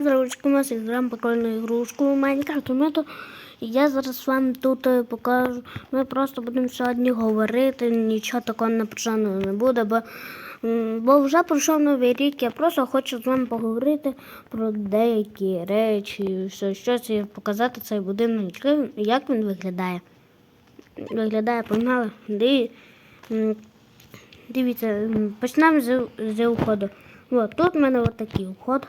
Здрасте, ми граємо прикольну ігрушку в Майнкрафт. Ми то я зараз вам тут е, покажу. Ми просто будемо сьогодні говорити, нічого такого напряженого не буде, бо, бо вже пройшов новий рік. Я просто хочу з вами поговорити про деякі речі, що, щось і показати цей будинок, як він виглядає. Виглядає, погнали. Диві- Дивіться, почнемо з, з входу. От, тут в мене от такий вход.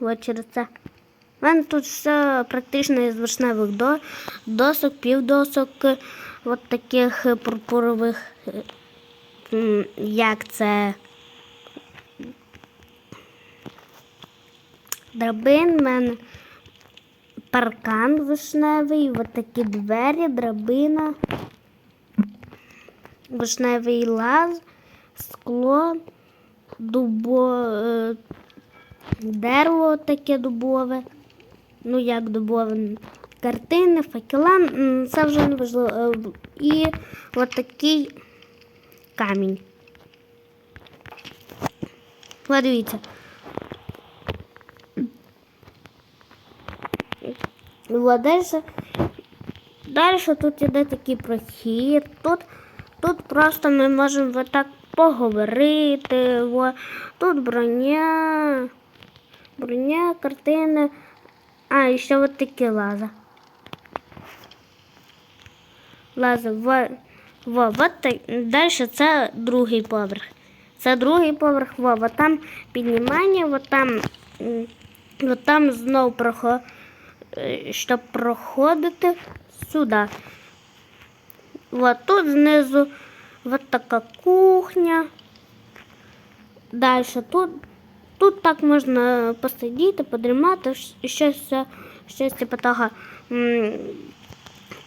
От. У мене тут все практично із вишневих досок, півдосок, от таких пурпурових, як це. Драбин в мене паркан вишневий, от такі двері, драбина, вишневий лаз, скло, дубо, е, дерево таке дубове, ну як дубове, картини, факела, це вже не важливо. Е, І от такий камінь. Подивіться. Дальше. Дальше тут іде такий прохід. Тут, тут просто ми можемо так поговорити. Во. Тут броня, броня, картини. А, і ще от такі лази. Лази. Во, во, вот так. Далі це другий поверх. Це другий поверх, во, вот там піднімання, вот там, вот там знов проход, е, щоб проходити сюди. Вот тут знизу вот така кухня. Дальше тут, тут так можна посидіти, подрімати, щось, е, щось типу того.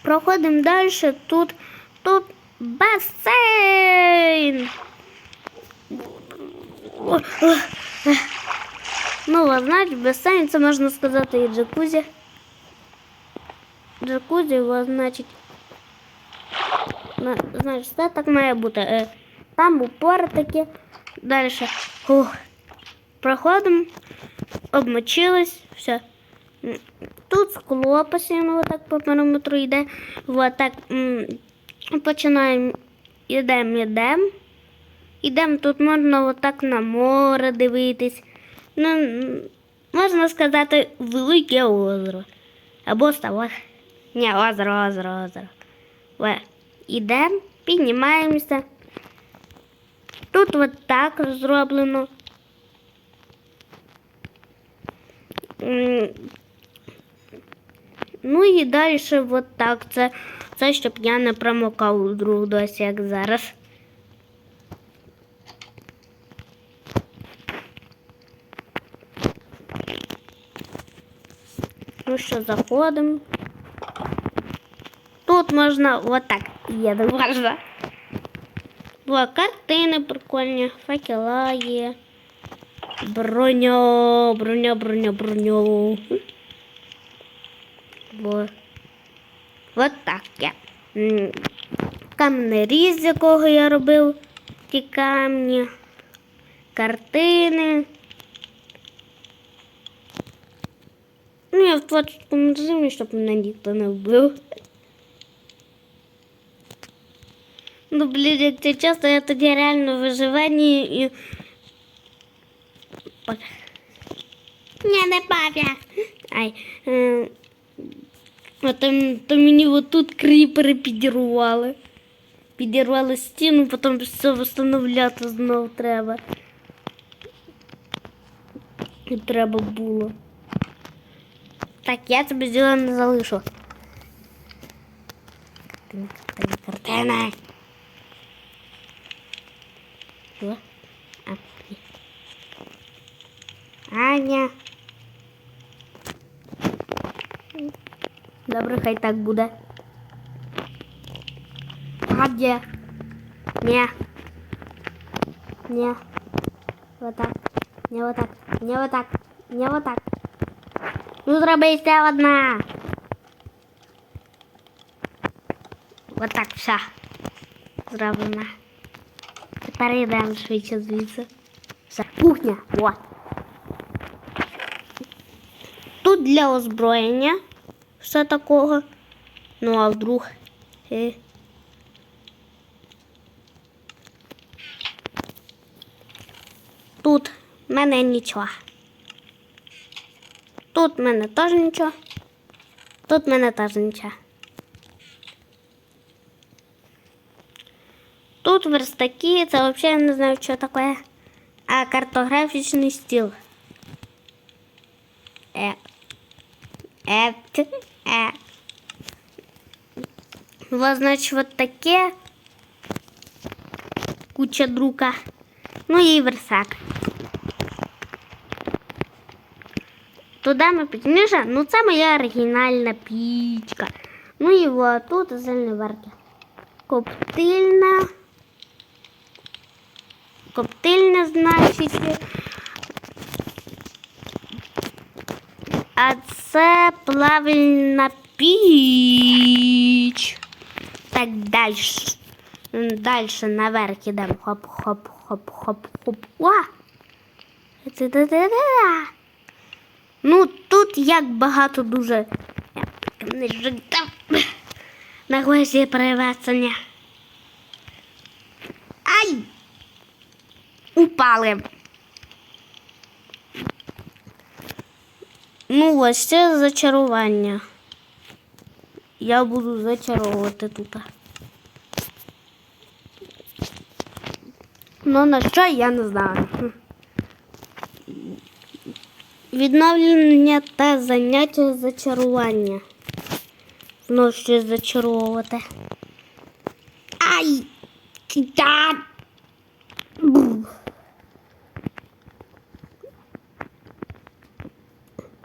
Проходимо далі. Тут, тут басейн. Ех. Ну, а значить, басейн, це можна сказати і джакузі. Джакузі, о, значить, значить, це так має бути. Е, Там упори такі. Далі. Ух. Проходимо, обмочились, все. Тут скло постійно отак по периметру йде. Вот так починаємо, йдемо, йдемо. Ідемо, тут можна отак на море дивитись. Ну, можна сказати, велике озеро. Або ставок. Ні, озеро, озеро, озеро. Ве. Ідемо, піднімаємося. Тут от так зроблено. Ну і далі от так. Це, це щоб я не промокав друг досі, як зараз. Ну що, заходимо. Тут можна отак їде можна. Була картини прикольні, факела є. Броня, броня, броня, броня. Во. Вот так я. М, Каменний різ, з якого я робив ті камні, картини. Ну, я в творчому режимі, щоб мене ніхто не вбив. Ну, блін, як це часто, я тоді реально в виживанні і. Ні, не папя. Ай. Е... А там, там мені отут кріпери підірвали. Підірвали стіну, потім все встановляти знов треба. І треба було. Так, я тебе діла не залишу. Картина. Що? А, ні. Аня. Добре, хай так буде. А де? Не. Не. Вот так. Не вот так. Не вот так. Не вот так. Ну, зроби ще одна. Вот так, все. Зроблено. Тепер йдемо швидше звідси. Все. Кухня. Вот. Тут для озброєння все такого. Ну, а вдруг. Е. Тут в мене нічого. Тут в мене теж нічого. Тут в мене теж нічого. Тут верстаки, це взагалі не знаю, що таке. А картографічний стіл. Е. Е. Е. Вот, значит, вот таке. Куча друка. Ну і версак. Туди ми пізніше. Ну, це моя оригінальна пічка. Ну і вот тут верки. Коптильна. Коптильня, значить. А це плавильна піч. Так далі. Далі наверх ідемо. Хоп, хоп, хоп, хоп, хоп. О! Ну, тут як багато дуже. На гвозді перевесення. Ай! Упали. Ну, ось це зачарування. Я буду зачаровувати тут. Ну, на що я не знаю. Відновлення та заняття зачарування. Знову щось зачаровувати. Ай! Та!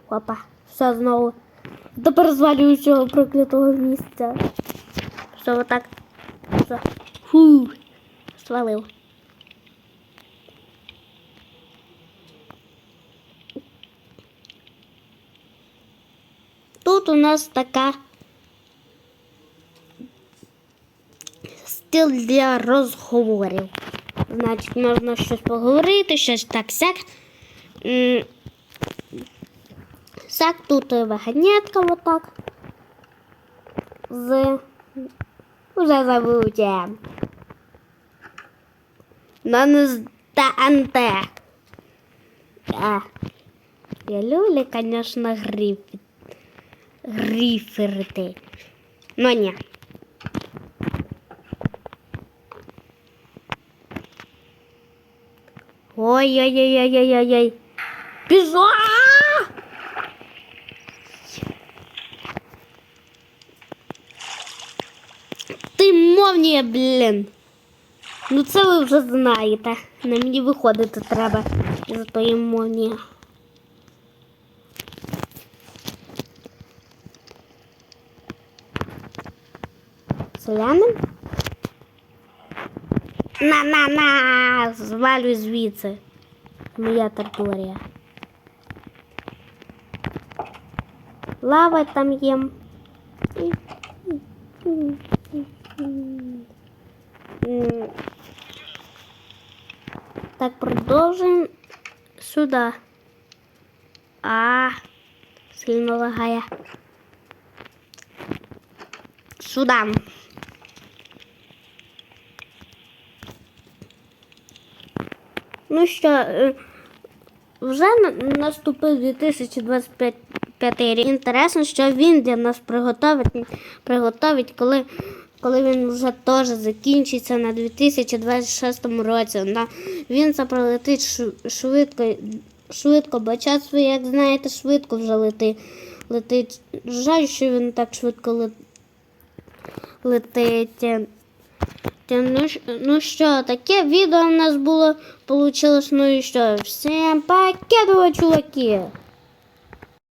Опа, все знову. Звалюю цього проклятого місця. Все, отак. Фу. Свалив. Тут у нас така стіл для розговорів. Значить, можна щось поговорити, щось так сяк. Всяк тут вагонетка вот так. З... Ну, Уже забув де. Нам з ТНТ. А. Я люблю, конечно, гриф... гриферты. Но нет. Ой-ой-ой-ой-ой-ой. Бежать! Ти мовніє, блін. Ну це ви вже знаєте. На мені виходити треба за тої мовні. Селянин? На-на-на! Звалюй звідси. Моя територія. Лава там є. Так, продовжуємо сюди. А, сильно лагає. Сюди. Ну що, е, вже на- наступив 2025 рік. Інтересно, що він для нас приготовить, приготовить коли, коли він вже теж закінчиться на 2026 році. Він це пролетить шу- швидко, швидко, бо час, ви, як знаєте, швидко вже лети, летить. Жаль, що він так швидко летить летить. Ну, ну що, таке відео в нас було, получилось, ну і що, всім пакетово, чуваки!